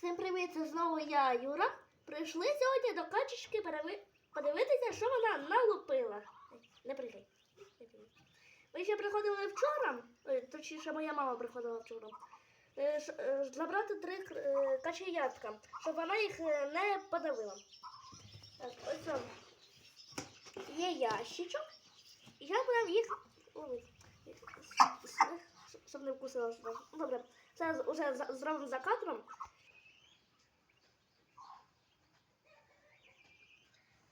Всім привіт, це знову я, Юра. Прийшли сьогодні до качечки подивитися, що вона налупила. Не пригай. Ми ще приходили вчора, е, точніше, моя мама приходила вчора, е, е, забрати три качеятка, щоб вона їх не подавила. Так, ось. Є ящичок. Я будемо їх. Щоб не вкусила. Добре, це вже зробимо за кадром.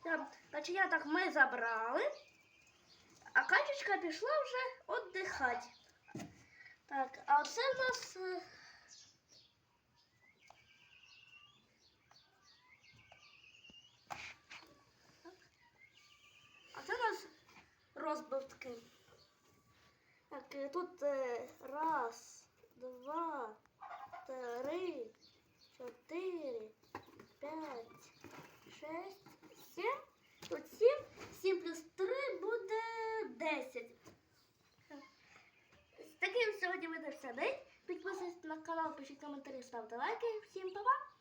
Так, Каченяток ми забрали, а качечка пішла вже віддихати. Так, а оце в нас. е, А це у нас розбивки. Так, е, тут е, раз, два, три, чотири, п'ять, шесть, День. Підписуйтесь на канал, пишіть коментарі, ставте лайки. Всім па-па!